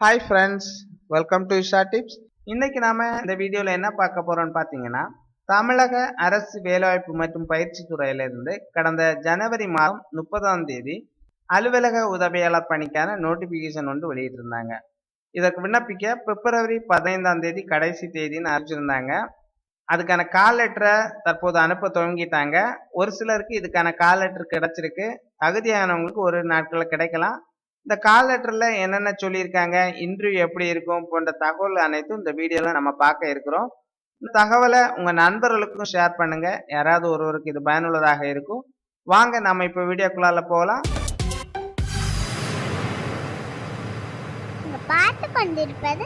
Hi friends welcome to Isha tips இன்னைக்கு நாம இந்த வீடியோவில் என்ன பார்க்க போறோம்னு பார்த்தீங்கன்னா தமிழக அரசு வேலைவாய்ப்பு மற்றும் பயிற்சி துறையிலிருந்து கடந்த ஜனவரி மாதம் முப்பதாம் தேதி அலுவலக உதவியாளர் பணிக்கான நோட்டிஃபிகேஷன் ஒன்று வெளியிட்டிருந்தாங்க. இதற்கு விண்ணப்பிக்க பிப்ரவரி பதினைந்தாம் தேதி கடைசி தேதின்னு அறிவிச்சிருந்தாங்க. அதுக்கான கால் லெட்டரை தற்போது அனுப்ப துவங்கிட்டாங்க. ஒரு சிலருக்கு இதுக்கான கால் லெட்டர் கிடைச்சிருக்கு. தகுதியானவங்களுக்கு ஒரு நாட்களில் கிடைக்கலாம். இந்த கால் லெட்டரில் என்னென்ன சொல்லியிருக்காங்க இன்டர்வியூ எப்படி இருக்கும் போன்ற தகவல் அனைத்தும் இந்த வீடியோவில் நம்ம பார்க்க இருக்கிறோம். இந்த தகவலை உங்கள் நண்பர்களுக்கும் ஷேர் பண்ணுங்க. யாராவது ஒருவருக்கு இது பயனுள்ளதாக இருக்கும். வாங்க நம்ம இப்போ வீடியோக்குள்ளால போகலாம். பார்த்து கொண்டிருப்பது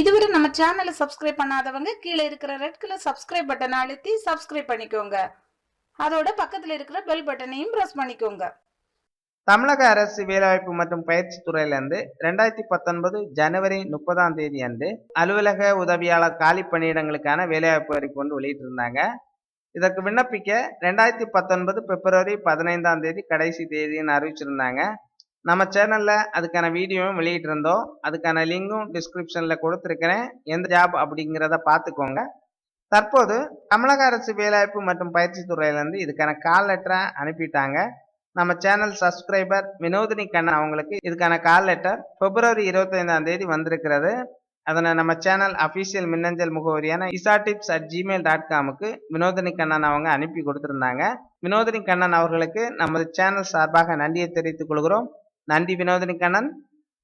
இதுவரை நம்ம சேனலை சப்ஸ்கிரைப் பண்ணாதவங்க கீழே இருக்கிற ரெட் கலர் சப்ஸ்கிரைப் பட்டனை அழுத்தி சப்ஸ்கிரைப் பண்ணிக்கோங்க. அதோட பக்கத்துல இருக்கிற பெல் பட்டனையும் பிரஸ் பண்ணிக்கோங்க. தமிழக அரசு வேலைவாய்ப்பு மற்றும் பயிற்சி துறையிலிருந்து ரெண்டாயிரத்தி பத்தொன்பது ஜனவரி முப்பதாம் தேதி அன்று அலுவலக உதவியாளர் காலி பணியிடங்களுக்கான வேலைவாய்ப்பு அறிவிப்பு ஒன்று வெளியிட்டிருந்தாங்க. இதற்கு விண்ணப்பிக்க ரெண்டாயிரத்தி பத்தொன்பது பிப்ரவரி பதினைந்தாம் தேதி கடைசி தேதின்னு அறிவிச்சிருந்தாங்க. நம்ம சேனலில் அதுக்கான வீடியோவும் வெளியிட்டிருந்தோம். அதுக்கான லிங்கும் டிஸ்கிரிப்ஷனில் கொடுத்துருக்கிறேன். எந்த ஜாப் அப்படிங்கிறத பார்த்துக்கோங்க. தற்போது தமிழக அரசு வேலைவாய்ப்பு மற்றும் பயிற்சி துறையிலேருந்து இதுக்கான கால் லெட்டரை அனுப்பிட்டாங்க. நம்ம சேனல் சப்ஸ்கிரைபர் வினோதினி கண்ணன் அவங்களுக்கு இதுக்கான கால் லெட்டர் பிப்ரவரி இருபத்தைந்தாம் தேதி வந்திருக்கிறது. அதனை நம்ம சேனல் அஃபீஷியல் மின்னஞ்சல் முகவரியான Isa tips at Gmail dot காமுக்கு Vinodhini Kannan அவங்க அனுப்பி கொடுத்துருந்தாங்க. வினோதினி கண்ணன் அவர்களுக்கு நமது சேனல் சார்பாக நன்றியை தெரிவித்துக் கொள்கிறோம். நன்றி வினோதினி கண்ணன்.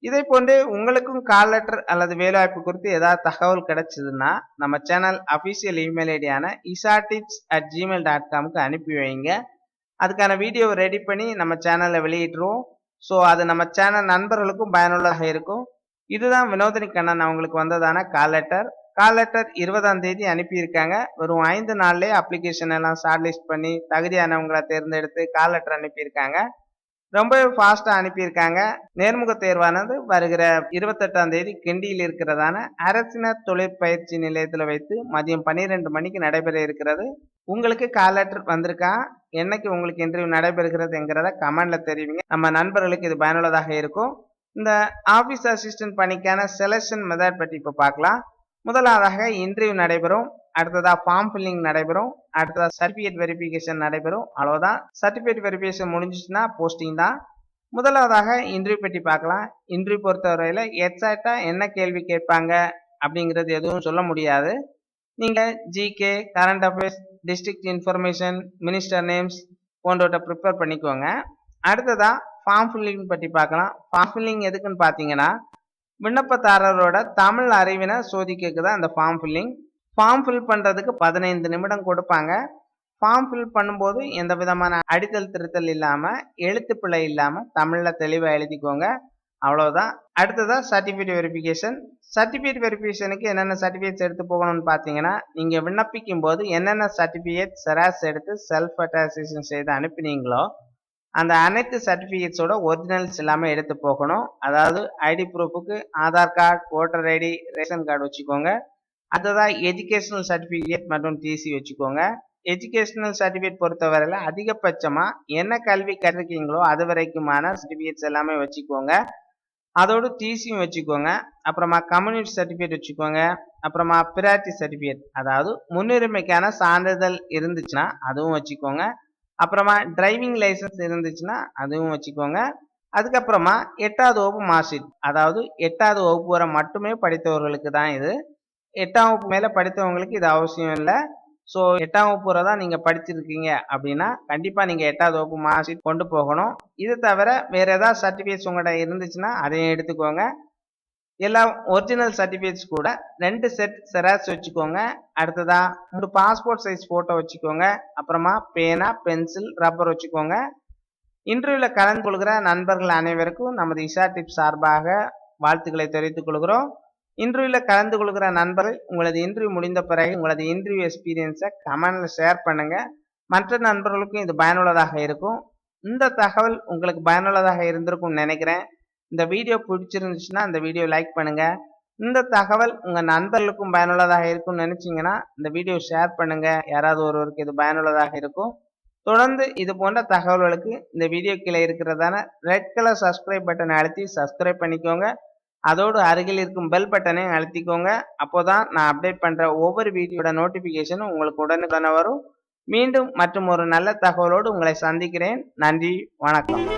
இதை போன்று உங்களுக்கும் கால் லெட்டர் அல்லது வேலைவாய்ப்பு குறித்து ஏதாவது தகவல் கிடைச்சதுன்னா நம்ம channel official email ஐடியான Isha tips at Gmail dot காமுக்கு அனுப்பி வைங்க. அதுக்கான வீடியோவை ரெடி பண்ணி நம்ம சேனலில் வெளியிட்டுருவோம். ஸோ அது நம்ம சேனல் நண்பர்களுக்கும் பயனுள்ளதாக இருக்கும். இதுதான் வினோதினி கண்ணன் அவங்களுக்கு வந்ததான கால் லெட்டர் கால் லெட்டர் இருபதாம் தேதி அனுப்பியிருக்காங்க. வெறும் ஐந்து நாள்லேயே அப்ளிகேஷன் எல்லாம் ஷார்ட் லிஸ்ட் பண்ணி தகுதியானவங்களை தேர்ந்தெடுத்து கால் லெட்டர் அனுப்பியிருக்காங்க. ரொம்பவே ஃபாஸ்ட்டாக அனுப்பியிருக்காங்க. நேர்முக தேர்வானது வருகிற இருபத்தெட்டாம் தேதி கிண்டியில் இருக்கிறதான அரசினர் தொழிற்பயிற்சி நிலையத்தில் வைத்து மதியம் பன்னிரெண்டு மணிக்கு நடைபெற இருக்கிறது. உங்களுக்கு கால் லெட்டர் வந்திருக்கா? என்னைக்கு உங்களுக்கு இன்டர்வியூ நடைபெறுகிறதுங்கிறத கமெண்ட்ல தெரிவிங்க. நம்ம நண்பர்களுக்கு இது பயனுள்ளதாக இருக்கும். இந்த ஆஃபீஸ் அசிஸ்டன்ட் பணிக்கான செலெக்ஷன் மெத்தட் பற்றி இப்போ பார்க்கலாம். முதலாவதாக இன்டர்வியூ நடைபெறும். அடுத்ததாக ஃபார்ம் ஃபில்லிங் நடைபெறும். அடுத்ததாக சர்டிஃபிகேட் வெரிஃபிகேஷன் நடைபெறும். அவ்வளோதான் சர்டிஃபிகேட் வெரிஃபிகேஷன் முடிஞ்சிச்சுன்னா போஸ்டிங் தான். முதலாவதாக இன்டர்வியூ பற்றி பார்க்கலாம். இன்டர்வியூ பொறுத்தவரையில் எக்ஸாக்டாக என்ன கேள்வி கேட்பாங்க அப்படிங்கிறது எதுவும் சொல்ல முடியாது. நீங்கள் GK current affairs district information minister names போன்றவற்றை ப்ரிப்பேர் பண்ணிக்கோங்க. அடுத்ததாக ஃபார்ம் ஃபில்லிங் பற்றி பார்க்கலாம். ஃபார்ம் ஃபில்லிங் எதுக்குன்னு பார்த்தீங்கன்னா விண்ணப்பதாரரோட தமிழ் அறிவினை சோதிக்கிறதுக்கு தான் அந்த ஃபார்ம் ஃபில்லிங் ஃபார்ம் ஃபில் பண்ணுறதுக்கு பதினைந்து நிமிடம் கொடுப்பாங்க. ஃபார்ம் ஃபில் பண்ணும்போது எந்த விதமான அடித்தல் திருத்தல் இல்லாமல் எழுத்து பிழை இல்லாமல் தமிழில் தெளிவாக எழுதிக்கோங்க. அவ்வளோதான் அடுத்ததாக சர்டிஃபிகேட் வெரிஃபிகேஷன் சர்டிஃபிகேட் வெரிஃபிகேஷனுக்கு என்னென்ன சர்டிஃபிகேட்ஸ் எடுத்து போகணும்னு பார்த்தீங்கன்னா நீங்கள் விண்ணப்பிக்கும் போது என்னென்ன சர்டிஃபிகேட் செராஸ் எடுத்து செல்ஃப் அட்டாசேஷன் செய்து அனுப்பினீங்களோ அந்த அனைத்து சர்டிஃபிகேட்ஸோட ஒரிஜினல்ஸ் எல்லாமே எடுத்து போகணும். அதாவது ID ப்ரூஃபுக்கு Aadhaar card voter ID ration card வச்சுக்கோங்க. அடுத்ததாக எஜுகேஷனல் சர்டிஃபிகேட் மற்றும் டிசி வச்சுக்கோங்க. எஜுகேஷனல் சர்டிஃபிகேட் பொறுத்தவரையில் அதிகபட்சமாக என்ன கல்வி கற்றுக்கீங்களோ அது வரைக்குமான சர்டிஃபிகேட்ஸ் எல்லாமே வச்சுக்கோங்க. அதோடு டிசியும் வச்சுக்கோங்க. அப்புறமா கம்யூனிட்டி சர்டிஃபிகேட் வச்சுக்கோங்க. அப்புறமா பிராட்டி சர்டிஃபிகேட் அதாவது முன்னுரிமைக்கான சான்றிதழ் இருந்துச்சுன்னா அதுவும் வச்சுக்கோங்க. அப்புறமா டிரைவிங் லைசன்ஸ் இருந்துச்சுன்னா அதுவும் வச்சுக்கோங்க. அதுக்கப்புறமா எட்டாவது வகுப்பு மார்க் ஷீட் அதாவது எட்டாவது வகுப்பு வரை மட்டுமே படித்தவர்களுக்கு தான் இது. எட்டாம் வகுப்பு மேலே படித்தவங்களுக்கு இது அவசியம் இல்லை. ஸோ எட்டாம் வகுப்பு தான் நீங்கள் படிச்சிருக்கீங்க அப்படின்னா கண்டிப்பாக நீங்கள் எட்டாவது வகுப்பு மார்க் ஷீட் கொண்டு போகணும். இது தவிர வேறு ஏதாவது சர்டிஃபிகேட்ஸ் உங்கள்கிட்ட இருந்துச்சுன்னா அதையும் எடுத்துக்கோங்க. எல்லா ஒரிஜினல் சர்டிஃபிகேட்ஸ் கூட ரெண்டு செட் செராக்ஸ் வச்சுக்கோங்க. அடுத்ததா ஒரு பாஸ்போர்ட் சைஸ் ஃபோட்டோ வச்சுக்கோங்க. அப்புறமா பேனா பென்சில் ரப்பர் வச்சுக்கோங்க. இன்டர்வியூவில் கலந்து கொள்கிற நண்பர்கள் அனைவருக்கும் நமது இஷா டிப் சார்பாக வாழ்த்துக்களை தெரிவித்துக் கொள்கிறோம். இன்டர்வியூவில் கலந்து கொள்கிற நண்பர்கள் உங்களது இன்டர்வியூ முடிந்த பிறகு உங்களது இன்டர்வியூ எக்ஸ்பீரியன்ஸை கமெண்டில் ஷேர் பண்ணுங்கள் மற்ற நண்பர்களுக்கும் இது பயனுள்ளதாக இருக்கும். இந்த தகவல் உங்களுக்கு பயனுள்ளதாக இருந்திருக்கும்னு நினைக்கிறேன். இந்த வீடியோ பிடிச்சிருந்துச்சுன்னா இந்த வீடியோ லைக் பண்ணுங்கள் இந்த தகவல் உங்கள் நண்பர்களுக்கும் பயனுள்ளதாக இருக்கும்னு நினச்சிங்கன்னா இந்த வீடியோ ஷேர் பண்ணுங்கள் யாராவது ஒருவருக்கு இது பயனுள்ளதாக இருக்கும். தொடர்ந்து இது போன்ற தகவல்களுக்கு இந்த வீடியோ கீழே இருக்கிறதான ரெட் கலர் சப்ஸ்கிரைப் பட்டனை அழுத்தி சப்ஸ்கிரைப் பண்ணிக்கோங்க. அதோடு அருகில் இருக்கும் பெல் பட்டனையும் அழுத்திக்கோங்க. அப்போதான் நான் அப்டேட் பண்ணுற ஒவ்வொரு வீடியோட நோட்டிஃபிகேஷனும் உங்களுக்கு உடனுக்குடனே வரும். மீண்டும் மற்றும் ஒரு நல்ல தகவலோடு உங்களை சந்திக்கிறேன். நன்றி வணக்கம்.